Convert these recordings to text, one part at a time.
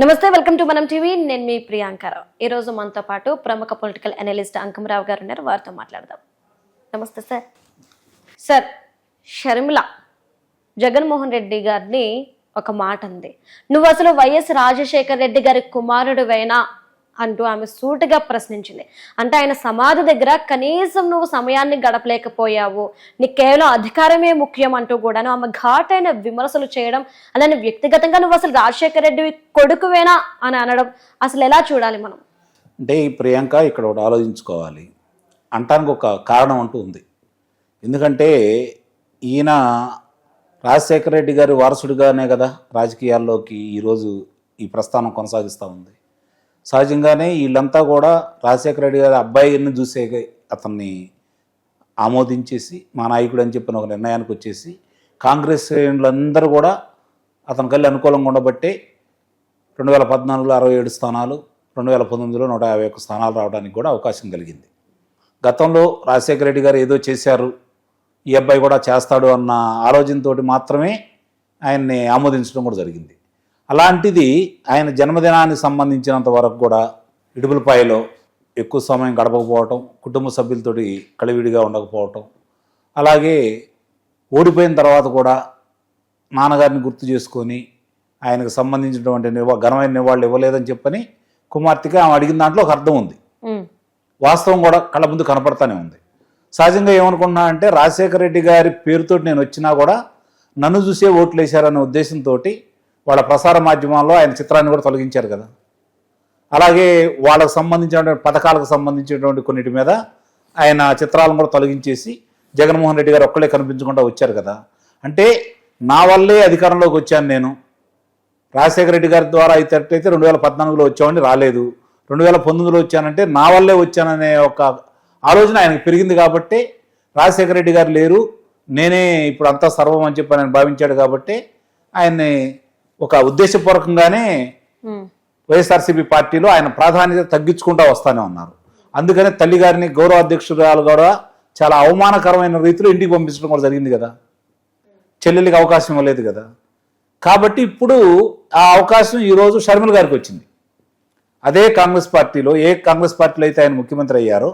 నమస్తే welcome to మనం TV. నేను మీ ప్రియాంకరావు ఈరోజు మనతో పాటు ప్రముఖ పొలిటికల్ అనలిస్ట్ అంకమరావు గారు ఉన్నారు. వారితో మాట్లాడదాం. నమస్తే సార్. సార్ షర్మిల జగన్మోహన్ రెడ్డి గారిని ఒక మాట అంది నువ్వు అసలు వైఎస్ రాజశేఖర్ రెడ్డి గారి కుమారుడివైనా అంటూ ఆమె సూటిగా ప్రశ్నించింది. అంటే ఆయన సమాధి దగ్గర కనీసం నువ్వు సమయాన్ని గడపలేకపోయావు. నీకు కేవలం అధికారమే ముఖ్యం అంటూ కూడాను ఆమె ఘాటైన విమర్శలు చేయడం అలానే వ్యక్తిగతంగా నువ్వు అసలు రాజశేఖర రెడ్డి కొడుకువేనా అని అనడం అసలు ఎలా చూడాలి మనం? అంటే ఈ ప్రియాంక ఇక్కడ ఒకటి ఆలోచించుకోవాలి. అంటానికి ఒక కారణం అంటూ ఉంది. ఎందుకంటే ఈయన రాజశేఖర రెడ్డి గారి వారసుడిగానే కదా రాజకీయాల్లోకి ఈరోజు ఈ ప్రస్థానం కొనసాగిస్తూ ఉంది. సహజంగానే వీళ్ళంతా కూడా రాజశేఖర రెడ్డి గారి అబ్బాయిని చూసే అతన్ని ఆమోదించేసి మా నాయకుడు అని చెప్పిన ఒక నిర్ణయానికి వచ్చేసి కాంగ్రెస్ శ్రేణులందరూ కూడా అతని కళ్ళు అనుకూలంగా ఉండబట్టే రెండు వేల పద్నాలుగులో అరవై ఏడు స్థానాలు రెండు వేల పంతొమ్మిదిలో నూట యాభై ఒక్క స్థానాలు రావడానికి కూడా అవకాశం కలిగింది. గతంలో రాజశేఖర రెడ్డి గారు ఏదో చేశారు ఈ అబ్బాయి కూడా చేస్తాడు అన్న ఆలోచనతోటి మాత్రమే ఆయన్ని ఆమోదించడం కూడా జరిగింది. అలాంటిది ఆయన జన్మదినానికి సంబంధించినంత వరకు కూడా ఇడుపులపాయలో ఎక్కువ సమయం గడపకపోవటం కుటుంబ సభ్యులతోటి కలివిడిగా ఉండకపోవటం అలాగే ఓడిపోయిన తర్వాత కూడా నాన్నగారిని గుర్తు చేసుకొని ఆయనకు సంబంధించినటువంటి నివా ఘనమైన నివాళులు ఇవ్వలేదని చెప్పని కుమార్తెకి ఆమె అడిగిన దాంట్లో ఒక అర్థం ఉంది. వాస్తవం కూడా కళ్ళ ముందు కనపడతానే ఉంది. సహజంగా ఏమనుకున్నా అంటే రాజశేఖర రెడ్డి గారి పేరుతో నేను వచ్చినా కూడా నన్ను చూసే ఓట్లు వేశారనే ఉద్దేశంతో వాళ్ళ ప్రసార మాధ్యమాల్లో ఆయన చిత్రాన్ని కూడా తొలగించారు కదా. అలాగే వాళ్ళకు సంబంధించినటువంటి పథకాలకు సంబంధించినటువంటి కొన్నిటి మీద ఆయన చిత్రాలను కూడా తొలగించేసి జగన్మోహన్ రెడ్డి గారు ఒక్కడే కనిపించకుండా వచ్చారు కదా. అంటే నా వల్లే అధికారంలోకి వచ్చాను నేను. రాజశేఖర రెడ్డి గారి ద్వారా అయితే రెండు వేల పద్నాలుగులో వచ్చామని రాలేదు. రెండు వేల పంతొమ్మిదిలో వచ్చానంటే నా వల్లే వచ్చాననే ఒక ఆలోచన ఆయనకు పెరిగింది కాబట్టి రాజశేఖర రెడ్డి గారు లేరు. నేనే ఇప్పుడు అంతా సర్వం అని చెప్పి ఆయన భావించాడు కాబట్టి ఆయన్ని ఒక ఉద్దేశపూర్వకంగానే వైఎస్ఆర్సీపీ పార్టీలో ఆయన ప్రాధాన్యత తగ్గించుకుంటూ వస్తానే ఉన్నారు. అందుకనే తల్లి గారిని గౌరవ అధ్యక్షురాలు కూడా చాలా అవమానకరమైన రీతిలో ఇంటికి పంపించడం కూడా జరిగింది కదా. చెల్లెలికి అవకాశం ఇవ్వలేదు కదా. కాబట్టి ఇప్పుడు ఆ అవకాశం ఈరోజు షర్మిల గారికి వచ్చింది. అదే కాంగ్రెస్ పార్టీలో ఏ కాంగ్రెస్ పార్టీలో అయితే ఆయన ముఖ్యమంత్రి అయ్యారో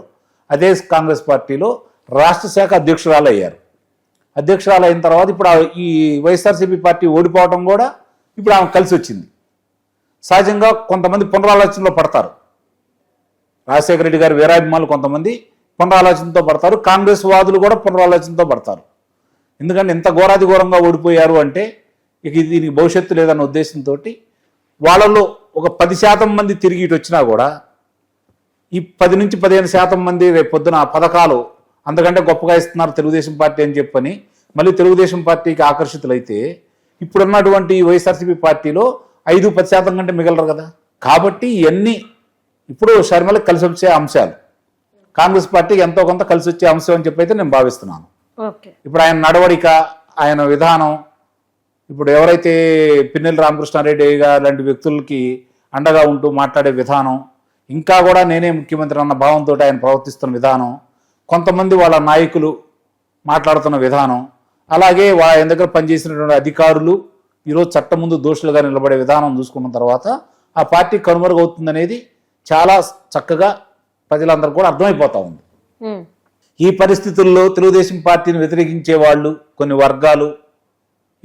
అదే కాంగ్రెస్ పార్టీలో రాష్ట్ర శాఖ అధ్యక్షురాలు అయ్యారు. అధ్యక్షురాలు అయిన తర్వాత ఇప్పుడు ఈ వైఎస్ఆర్సీపీ పార్టీ ఓడిపోవడం కూడా ఇప్పుడు ఆమె కలిసి వచ్చింది. సహజంగా కొంతమంది పునరాలోచనలో పడతారు. రాజశేఖర రెడ్డి గారి వీరాభిమానులు కొంతమంది పునరాలోచనతో పడతారు. కాంగ్రెస్ వాదులు కూడా పునరాలోచనతో పడతారు. ఎందుకంటే ఇంత ఘోరాది ఘోరంగా ఓడిపోయారు అంటే ఇక దీనికి భవిష్యత్తు లేదన్న ఉద్దేశంతో వాళ్ళలో ఒక పది శాతం మంది తిరిగి ఇటు వచ్చినా కూడా ఈ పది నుంచి పదిహేను శాతం మంది రేపు పొద్దున ఆ పథకాలు అంతకంటే గొప్పగా ఇస్తున్నారు తెలుగుదేశం పార్టీ అని చెప్పని మళ్ళీ తెలుగుదేశం పార్టీకి ఆకర్షితులైతే ఇప్పుడున్నటువంటి వైఎస్ఆర్సీపీ పార్టీలో ఐదు పది శాతం కంటే మిగలరు కదా. కాబట్టి ఇవన్నీ ఇప్పుడు షర్మిలకు కలిసి వచ్చే అంశాలు. కాంగ్రెస్ పార్టీకి ఎంతో కొంత కలిసి వచ్చే అంశం అని చెప్పి అయితే నేను భావిస్తున్నాను. ఇప్పుడు ఆయన నడవడిక ఆయన విధానం ఇప్పుడు ఎవరైతే పిన్నెల్లి రామకృష్ణారెడ్డి గారు లాంటి వ్యక్తులకి అండగా ఉంటూ మాట్లాడే విధానం ఇంకా కూడా నేనే ముఖ్యమంత్రి అన్న భావంతో ఆయన ప్రవర్తిస్తున్న విధానం కొంతమంది వాళ్ళ నాయకులు మాట్లాడుతున్న విధానం అలాగే ఆయన దగ్గర పనిచేసినటువంటి అధికారులు ఈరోజు చట్టం ముందు దోషులుగా నిలబడే విధానం చూసుకున్న తర్వాత ఆ పార్టీ కనుమరుగవుతుందనేది చాలా చక్కగా ప్రజలందరూ కూడా అర్థమైపోతా ఉంది. ఈ పరిస్థితుల్లో తెలుగుదేశం పార్టీని వ్యతిరేకించే వాళ్ళు కొన్ని వర్గాలు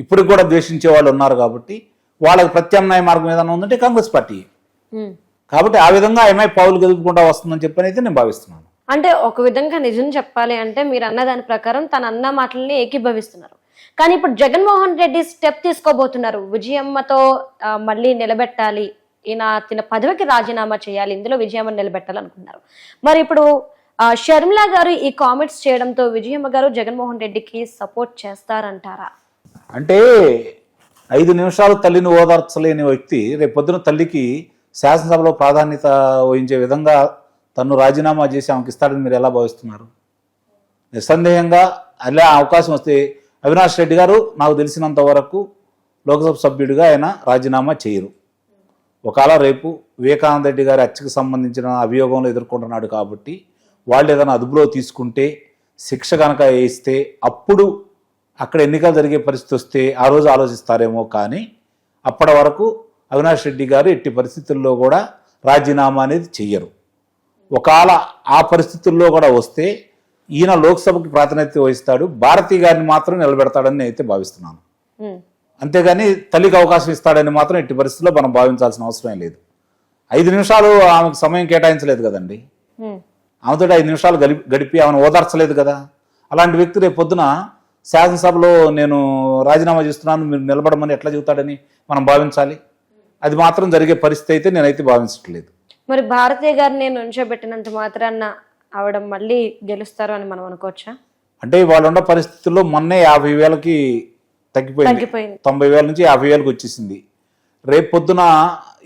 ఇప్పుడు కూడా ద్వేషించే వాళ్ళు ఉన్నారు కాబట్టి వాళ్ళకి ప్రత్యామ్నాయ మార్గం ఏదైనా ఉందంటే కాంగ్రెస్ పార్టీ. కాబట్టి ఆ విధంగా ఏమై పావులు గదుపుకుంటా వస్తుందని అయితే నేను భావిస్తున్నాను. అంటే ఒక విధంగా నిజం చెప్పాలి అంటే మీరు అన్న దాని ప్రకారం తన అన్న మాటల్ని ఏకీభవిస్తున్నారు. కానీ ఇప్పుడు జగన్మోహన్ రెడ్డి స్టెప్ తీసుకోబోతున్నారు. విజయమ్మతో మళ్ళీ నిలబెట్టాలి. ఈయన తిన పదవికి రాజీనామా చేయాలి. ఇందులో విజయమ్మ నిలబెట్టాలనుకున్నారు. మరి ఇప్పుడు షర్మిల గారు ఈ కామెంట్స్ చేయడంతో విజయమ్మ గారు జగన్మోహన్ రెడ్డికి సపోర్ట్ చేస్తారంటారా? అంటే ఐదు నిమిషాలు తల్లిని ఓదార్చలేని వ్యక్తి రేపొద్దున తల్లికి శాసనసభలో ప్రాధాన్యత వహించే విధంగా తను రాజీనామా చేసి ఆమెకి ఇస్తాడని మీరు ఎలా భావిస్తున్నారు? నిస్సందేహంగా అలా అవకాశం వస్తే అవినాష్ రెడ్డి గారు నాకు తెలిసినంత వరకు లోక్సభ సభ్యుడిగా ఆయన రాజీనామా చేయరు. ఒకవేళ రేపు వివేకానంద రెడ్డి గారి హత్యకు సంబంధించిన అభియోగంలో ఎదుర్కొంటున్నాడు కాబట్టి వాళ్ళు ఏదైనా అదుపులో తీసుకుంటే శిక్ష కనుక వేయిస్తే అప్పుడు అక్కడ ఎన్నికలు జరిగే పరిస్థితి వస్తే ఆ రోజు ఆలోచిస్తారేమో కానీ అప్పటి వరకు అవినాష్ రెడ్డి గారు ఎట్టి పరిస్థితుల్లో కూడా రాజీనామా అనేది చెయ్యరు. ఒకవేళ ఆ పరిస్థితుల్లో కూడా వస్తే ఈయన లోక్సభకి ప్రాతినిధ్యం వహిస్తాడు. భారతీ గారిని మాత్రం నిలబెడతాడని నేను అయితే భావిస్తున్నాను అంతేగాని తల్లికి అవకాశం ఇస్తాడని మాత్రం ఎట్టి పరిస్థితుల్లో మనం భావించాల్సిన అవసరం లేదు. ఐదు నిమిషాలు ఆమెకు సమయం కేటాయించలేదు కదండి. ఆమెతో ఐదు నిమిషాలు గడిపి గడిపి ఆమెను ఓదార్చలేదు కదా. అలాంటి వ్యక్తి రేపు పొద్దున శాసనసభలో నేను రాజీనామా చేస్తున్నాను మీరు నిలబడమని ఎట్లా చెబుతాడని మనం భావించాలి. అది మాత్రం జరిగే పరిస్థితి అయితే నేనైతే భావించట్లేదు. మరి భారతీయ గారిని నుంచోబెట్టినంత మాత్రాన ఆవిడ మళ్ళీ గెలుస్తారు అని మనం అనుకోవచ్చా? అంటే వాళ్ళు ఉన్న పరిస్థితుల్లో మొన్నే యాభై వేలకి తగ్గిపోయింది. తొంభై వేల నుంచి యాభై వేలకు వచ్చేసింది. రేపు పొద్దున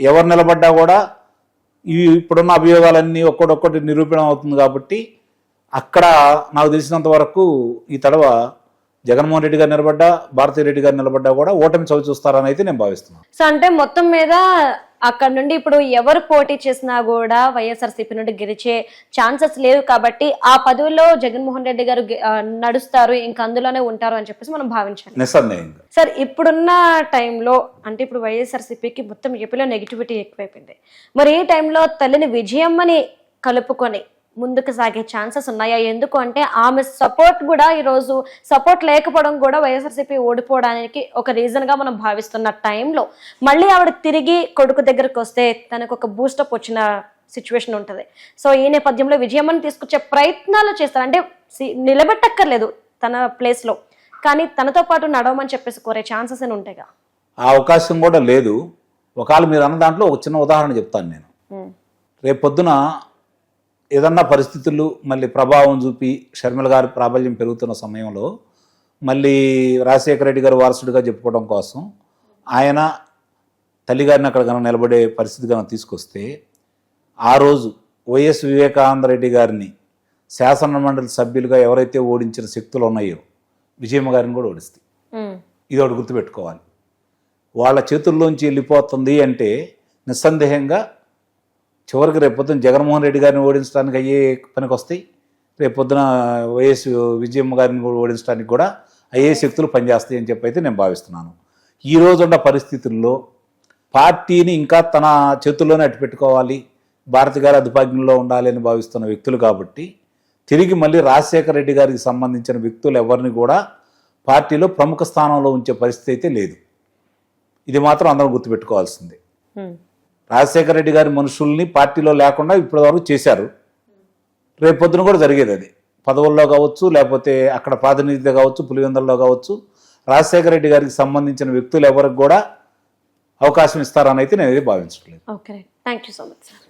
ఎవరు నిలబడ్డా కూడా ఈ ఇప్పుడున్న అభియోగాలన్నీ ఒక్కొక్కటి నిరూపణ అవుతుంది కాబట్టి అక్కడ నాకు తెలిసినంత వరకు ఈ తడవ జగన్మోహన్ రెడ్డి గారు నిలబడ్డా భారతీ రెడ్డి గారు నిలబడ్డా కూడా ఓటమి చవి చూస్తారని అయితే నేను భావిస్తున్నాను. సో అంటే మొత్తం మీద అక్కడ నుండి ఇప్పుడు ఎవరు పోటీ చేసినా కూడా వైఎస్ఆర్సీపీ నుండి గెలిచే ఛాన్సెస్ లేవు కాబట్టి ఆ పదవిలో జగన్మోహన్ రెడ్డి గారు నడుస్తారు ఇంకా అందులోనే ఉంటారు అని చెప్పేసి మనం భావించాలి. సార్ ఇప్పుడున్న టైంలో అంటే ఇప్పుడు వైఎస్ఆర్సీపీకి మొత్తం ఏపీలో నెగిటివిటీ ఎక్కువైపోయింది. మరి ఈ టైంలో తల్లిని విజయమ్మని కలుపుకొని ముందుకు సాగే ఛాన్సెస్ ఉన్నాయా? ఎందుకు అంటే ఆమె సపోర్ట్ కూడా ఈరోజు సపోర్ట్ లేకపోవడం కూడా వైఎస్ఆర్సీపీ ఓడిపోవడానికి ఒక రీజన్గా మనం భావిస్తున్న టైంలో మళ్ళీ ఆవిడ తిరిగి కొడుకు దగ్గరకు వస్తే తనకు ఒక బూస్టప్ వచ్చిన సిచ్యువేషన్ ఉంటుంది. సో ఈ నేపథ్యంలో విజయమ్మని తీసుకొచ్చే ప్రయత్నాలు చేస్తారు. అంటే నిలబెట్టక్కర్లేదు తన ప్లేస్లో. కానీ తనతో పాటు నడవమని చెప్పేసి కోరే ఛాన్సెస్ అని ఉంటాయిగా? ఆ అవకాశం కూడా లేదు. ఒకవేళ మీరు అన్న దాంట్లో ఒక చిన్న ఉదాహరణ చెప్తాను నేను. రేపు పొద్దున ఏదన్నా పరిస్థితులు మళ్ళీ ప్రభావం చూపి షర్మిల గారి ప్రాబల్యం పెరుగుతున్న సమయంలో మళ్ళీ రాజశేఖర రెడ్డి గారు వారసుడిగా చెప్పుకోవడం కోసం ఆయన తల్లిగారిని అక్కడ కనుక నిలబడే పరిస్థితి కనుక తీసుకొస్తే ఆ రోజు వైఎస్ వివేకానంద రెడ్డి గారిని శాసన మండలి సభ్యులుగా ఎవరైతే ఓడించిన శక్తులు ఉన్నాయో విజయమ్మ గారిని కూడా ఓడిస్తాయి ఇది ఒకటి గుర్తుపెట్టుకోవాలి. వాళ్ళ చేతుల్లోంచి వెళ్ళిపోతుంది అంటే నిస్సందేహంగా చివరికి రేపొద్దున జగన్మోహన్ రెడ్డి గారిని ఓడించడానికి అయ్యే పనికి వస్తాయి. రేపొద్దున వైఎస్ విజయమ్మ గారిని కూడా ఓడించడానికి కూడా అయ్యే శక్తులు పనిచేస్తాయి అని చెప్పి అయితే నేను భావిస్తున్నాను. ఈ రోజున్న పరిస్థితుల్లో పార్టీని ఇంకా తన చేతుల్లోనే అట్టుపెట్టుకోవాలి భారతి గారి అధిపాగ్యంలో ఉండాలి అని భావిస్తున్న వ్యక్తులు కాబట్టి తిరిగి మళ్ళీ రాజశేఖర రెడ్డి గారికి సంబంధించిన వ్యక్తులు ఎవరిని కూడా పార్టీలో ప్రముఖ స్థానంలో ఉంచే పరిస్థితి అయితే లేదు. ఇది మాత్రం అందరం గుర్తుపెట్టుకోవాల్సిందే. రాజశేఖర రెడ్డి గారి మనుషుల్ని పార్టీలో లేకుండా ఇప్పటివరకు చేశారు. రేపు పొద్దున కూడా జరిగేది అది. పదవుల్లో కావచ్చు లేకపోతే అక్కడ ప్రాతినిధ్యత కావచ్చు పులివెందుల్లో కావచ్చు రాజశేఖర రెడ్డి గారికి సంబంధించిన వ్యక్తులు ఎవరికి కూడా అవకాశం ఇస్తారని అయితే నేను భావించట్లేదు. Okay thank you so much sir